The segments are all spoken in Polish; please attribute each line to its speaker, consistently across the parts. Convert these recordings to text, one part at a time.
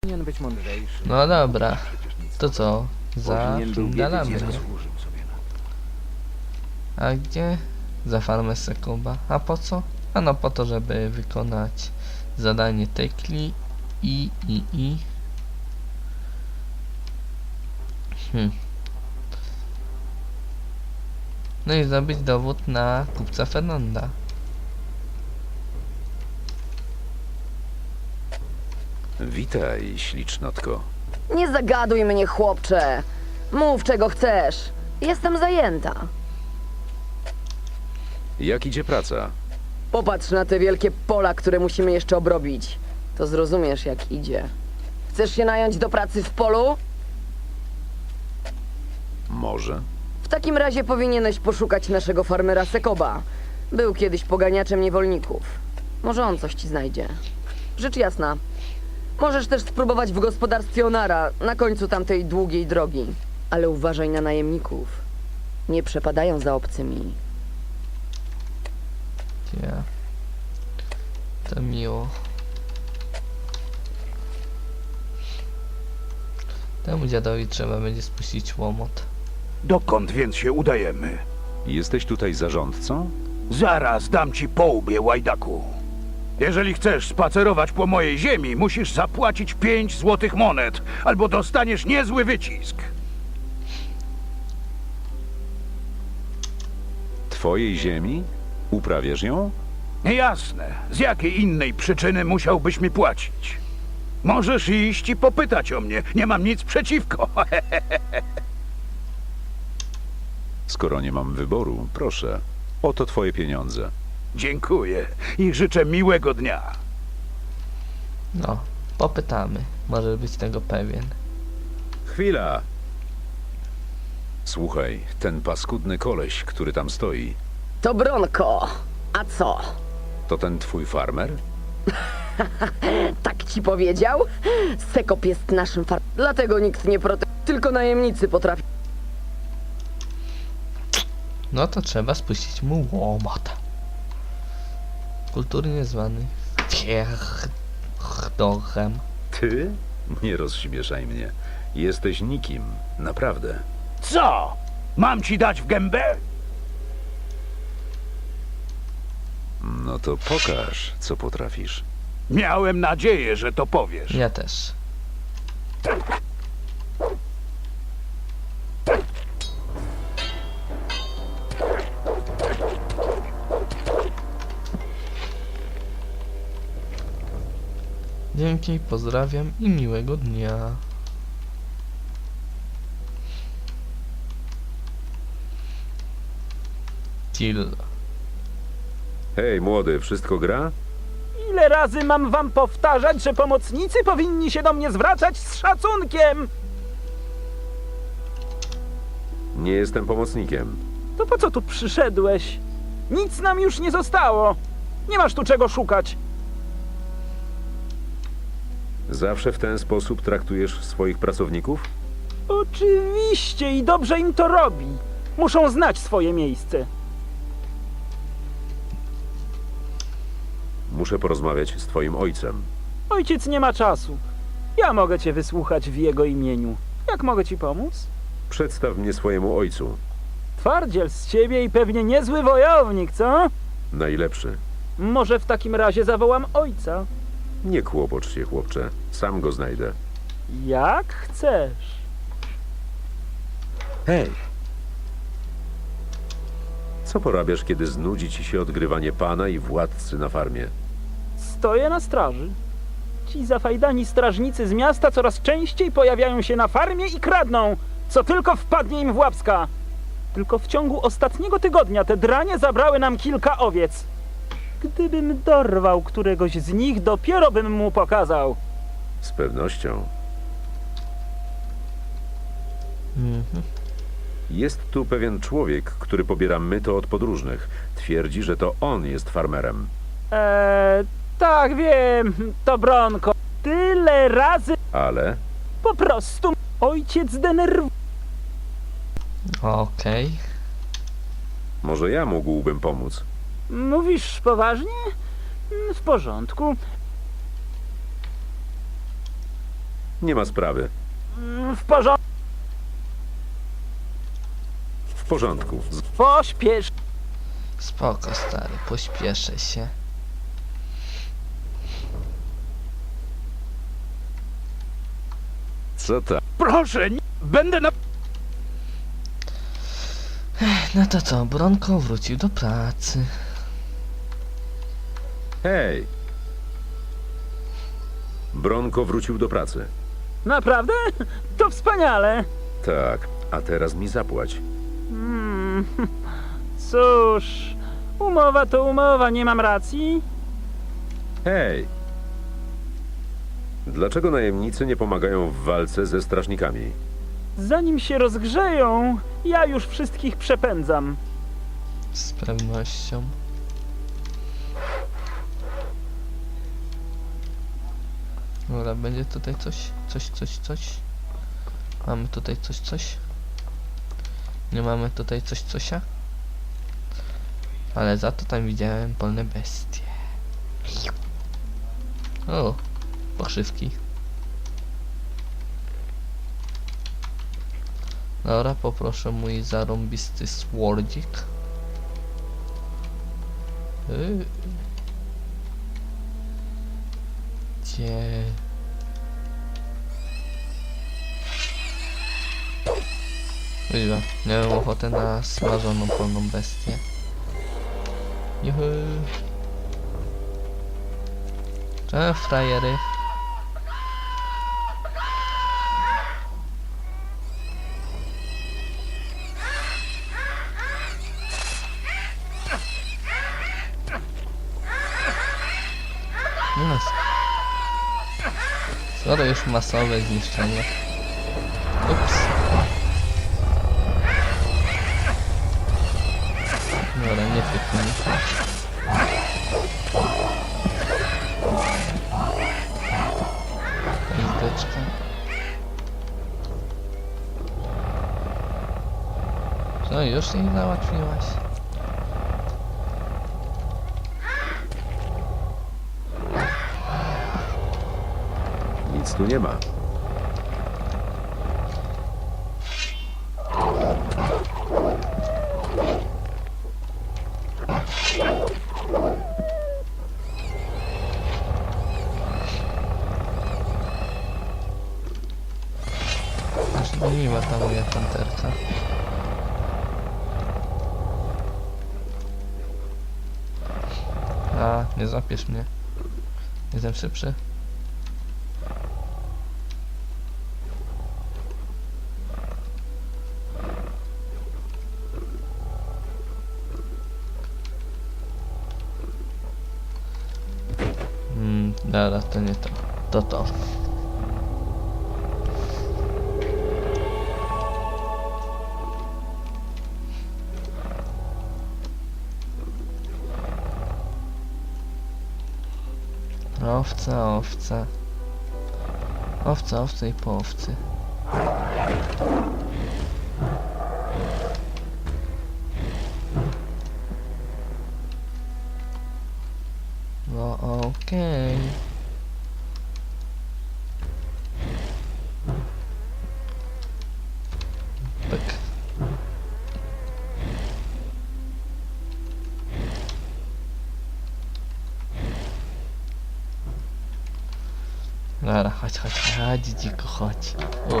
Speaker 1: Powinien być mądrzejszy.
Speaker 2: No dobra, to co? Zapierdalamy, nie?
Speaker 1: zasłużył sobie na to.
Speaker 2: A gdzie? Za farmę Sekuba. A po co? Ano po to, żeby wykonać zadanie Tekli i i i. Hmm. No i zdobyć dowód na kupca Fernanda.
Speaker 3: Witaj, ślicznotko.
Speaker 4: Nie zagaduj mnie, chłopcze. Mów, czego chcesz. Jestem zajęta.
Speaker 3: Jak idzie praca?
Speaker 4: Popatrz na te wielkie pola, które musimy jeszcze obrobić. To zrozumiesz, jak idzie. Chcesz się nająć do pracy w polu?
Speaker 3: Może?
Speaker 4: W takim razie powinieneś poszukać naszego farmera Sekoba. Był kiedyś poganiaczem niewolników. Może on coś ci znajdzie. Rzecz jasna. Możesz też spróbować w gospodarstwie Onara, na końcu tamtej długiej drogi. Ale uważaj na najemników. Nie przepadają za obcymi.
Speaker 2: Ja. To miło. Temu dziadowi trzeba będzie spuścić łomot.
Speaker 5: Dokąd więc się udajemy?
Speaker 3: Jesteś tutaj zarządcą?
Speaker 5: Zaraz dam ci po łbie, łajdaku. Jeżeli chcesz spacerować po mojej ziemi, musisz zapłacić pięć złotych monet, albo dostaniesz niezły wycisk.
Speaker 3: Twojej ziemi? Uprawiasz ją?
Speaker 5: Jasne, z jakiej innej przyczyny musiałbyś mi płacić? Możesz iść i popytać o mnie, nie mam nic przeciwko.
Speaker 3: Skoro nie mam wyboru, proszę. Oto twoje pieniądze.
Speaker 5: Dziękuję i życzę miłego dnia.
Speaker 2: No, popytamy. Może być tego pewien.
Speaker 3: Chwila! Słuchaj, ten paskudny koleś, który tam stoi,
Speaker 4: To Bronko. A co?
Speaker 3: to ten twój farmer?
Speaker 4: Tak ci powiedział? Sekop jest naszym far... Dlatego nikt nie prote... Tylko najemnicy potrafią...
Speaker 2: No to trzeba spuścić mu łomot. Kulturnie zwany Fierdochem.
Speaker 3: Ty? Nie rozśmieszaj mnie. Jesteś nikim, naprawdę.
Speaker 5: Co? Mam ci dać w gębę?
Speaker 3: No to pokaż, co potrafisz.
Speaker 5: Miałem nadzieję, że to powiesz.
Speaker 2: Ja też. Pozdrawiam i miłego dnia. Till.
Speaker 3: Hej, młody, wszystko gra?
Speaker 6: Ile razy mam wam powtarzać, że pomocnicy powinni się do mnie zwracać z szacunkiem?
Speaker 3: Nie jestem pomocnikiem.
Speaker 6: To po co tu przyszedłeś? Nic nam już nie zostało. Nie masz tu czego szukać.
Speaker 3: Zawsze w ten sposób traktujesz swoich pracowników?
Speaker 6: Oczywiście i dobrze im to robi. Muszą znać swoje miejsce.
Speaker 3: Muszę porozmawiać z twoim ojcem.
Speaker 6: Ojciec nie ma czasu. Ja mogę cię wysłuchać w jego imieniu. Jak mogę ci pomóc?
Speaker 3: Przedstaw mnie swojemu ojcu.
Speaker 6: Twardziel z ciebie i pewnie niezły wojownik, co?
Speaker 3: Najlepszy.
Speaker 6: Może w takim razie zawołam ojca.
Speaker 3: Nie kłopocz się, chłopcze. Sam go znajdę.
Speaker 6: Jak chcesz.
Speaker 3: Hej! Co porabiasz, kiedy znudzi ci się odgrywanie pana i władcy na farmie?
Speaker 6: Stoję na straży. Ci zafajdani strażnicy z miasta coraz częściej pojawiają się na farmie i kradną, co tylko wpadnie im w łapska. Tylko w ciągu ostatniego tygodnia te dranie zabrały nam kilka owiec. Gdybym dorwał któregoś z nich, dopiero bym mu pokazał.
Speaker 3: Z pewnością.
Speaker 2: Mhm.
Speaker 3: Jest tu pewien człowiek, który pobiera myto od podróżnych. Twierdzi, że to on jest farmerem.
Speaker 6: Eee, tak wiem, to Bronko. Tyle razy
Speaker 3: Ale
Speaker 6: po prostu ojciec denerwuje.
Speaker 2: Okej.
Speaker 3: może ja mógłbym pomóc.
Speaker 6: Mówisz poważnie? W porządku.
Speaker 3: Nie ma sprawy.
Speaker 6: Mm, W porządku,
Speaker 3: W porządku. Z-
Speaker 6: pośpiesz.
Speaker 2: Spoko, stary, pośpieszę się.
Speaker 3: Co tak?
Speaker 5: Proszę, nie, będę na...
Speaker 2: No to co, Bronko wrócił do pracy.
Speaker 3: Hej! Bronko wrócił do pracy.
Speaker 6: Naprawdę? To wspaniale.
Speaker 3: Tak, a teraz mi zapłać.
Speaker 6: Hmm. Cóż, umowa to umowa, nie mam racji?
Speaker 3: Hej! Dlaczego najemnicy nie pomagają w walce ze strażnikami?
Speaker 6: Zanim się rozgrzeją, ja już wszystkich przepędzam.
Speaker 2: Z pewnością. Dobra, będzie tutaj coś, coś, coś, coś. Mamy tutaj coś, coś. Nie mamy tutaj coś, cosia. Ale za to tam widziałem polne bestie. O, pochrzywki. Dobra, poproszę mój zarąbisty swordzik. Yy. Gdzie? Wyjdę. Miałem ochotę na smażoną polną bestię. Juhu. Cześć, frajery. Skoro już masowe zniszczenie. Pizdeczka. Co, już ich załatwiłaś?
Speaker 3: Nic tu nie ma.
Speaker 2: Moja panterka. A, nie zapiesz mnie. Jestem szybszy. Hmm, dobra, to nie to. To to. Owca, owca. Owca, owca i po owcy. No okej. Pyk. Dobra, chodź, chodź, chodź, dziko, chodź. O.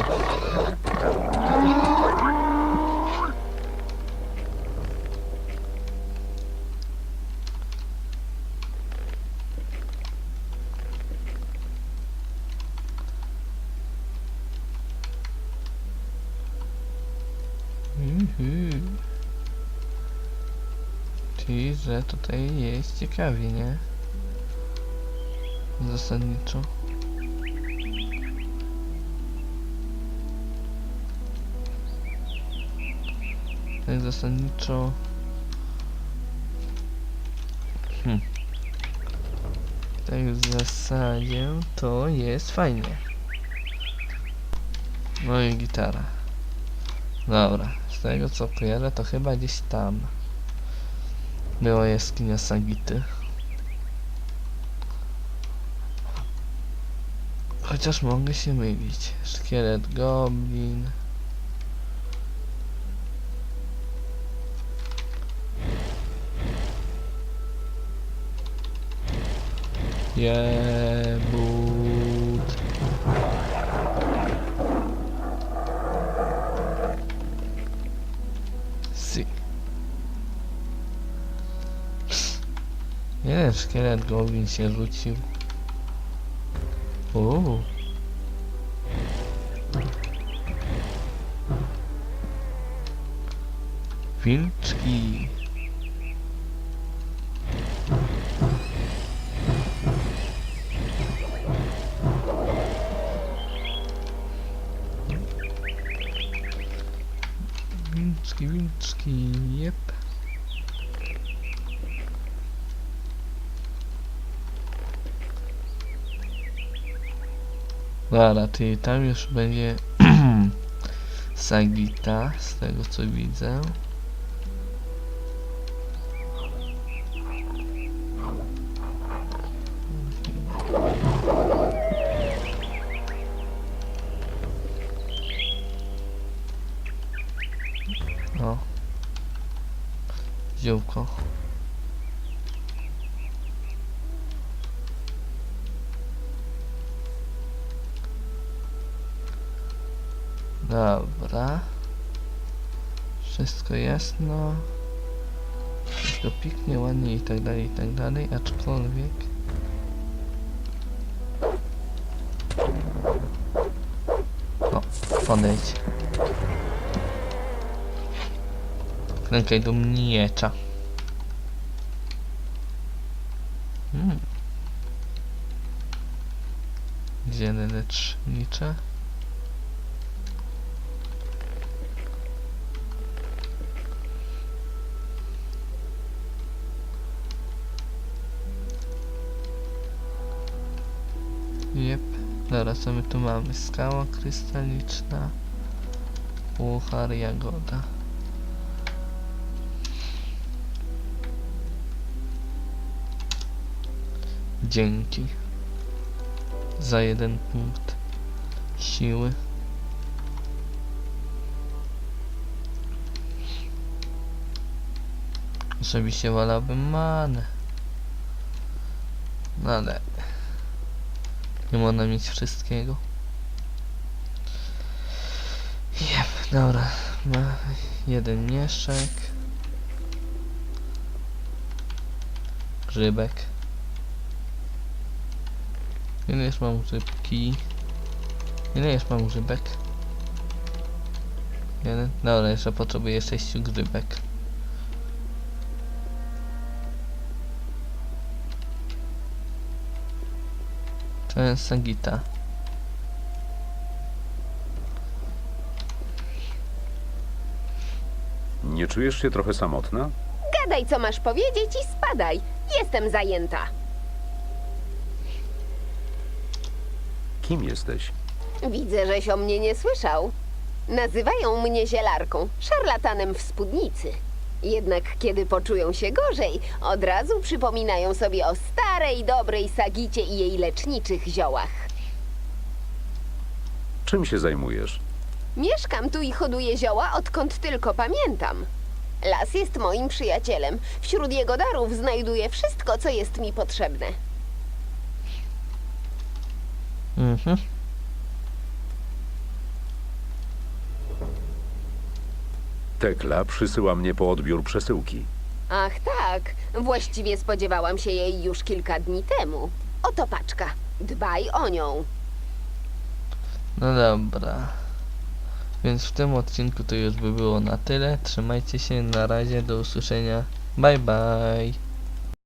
Speaker 2: Mhm. Czyli, że tutaj jest ciekawie, nie? Zasadniczo. Tak zasadniczo. Hmm. Tak w zasadzie to jest fajnie. No i gitara. Dobra, z tego co kojarzę to chyba gdzieś tam była jaskinia Sagity. Chociaż mogę się mylić. Szkielet goblin. Jebut. Si. Jeden szkielet goblin się rzucił. Uuu. Wilczki. Wilczki, wilczki, jep. Dobra, ty tam już będzie Sagita, z tego co widzę. Dobra. Wszystko jasno. Wszystko pięknie, ładnie i tak dalej, i tak dalej, aczkolwiek... O, podejdź. Klękaj do miecza. Hmm. Ziele lecznicze. Jep. Dobra, co my tu mamy? Skała krystaliczna. Puchar, jagoda. Dzięki. Za jeden punkt siły. Osobiście wolałbym manę. No ale nie można mieć wszystkiego. Jep, dobra. Ma jeden mieszek. Grzybek. Ile już mam grzybki? Ile już mam grzybek? Jeden? Dobra, jeszcze potrzebuję sześciu grzybek. To jest Sagita.
Speaker 3: Nie czujesz się trochę samotna?
Speaker 7: Gadaj, co masz powiedzieć i spadaj. Jestem zajęta.
Speaker 3: Kim jesteś?
Speaker 7: Widzę, żeś o mnie nie słyszał. Nazywają mnie zielarką, szarlatanem w spódnicy. Jednak kiedy poczują się gorzej, od razu przypominają sobie o starej, dobrej sagicie i jej leczniczych ziołach.
Speaker 3: Czym się zajmujesz?
Speaker 7: Mieszkam tu i hoduję zioła, odkąd tylko pamiętam. Las jest moim przyjacielem. Wśród jego darów znajduję wszystko, co jest mi potrzebne.
Speaker 2: Mhm.
Speaker 3: Tekla przysyła mnie po odbiór przesyłki.
Speaker 7: Ach tak, właściwie spodziewałam się jej już kilka dni temu. Oto paczka. Dbaj o nią.
Speaker 2: No dobra. Więc w tym odcinku to już by było na tyle. Trzymajcie się, na razie, do usłyszenia. Bye bye.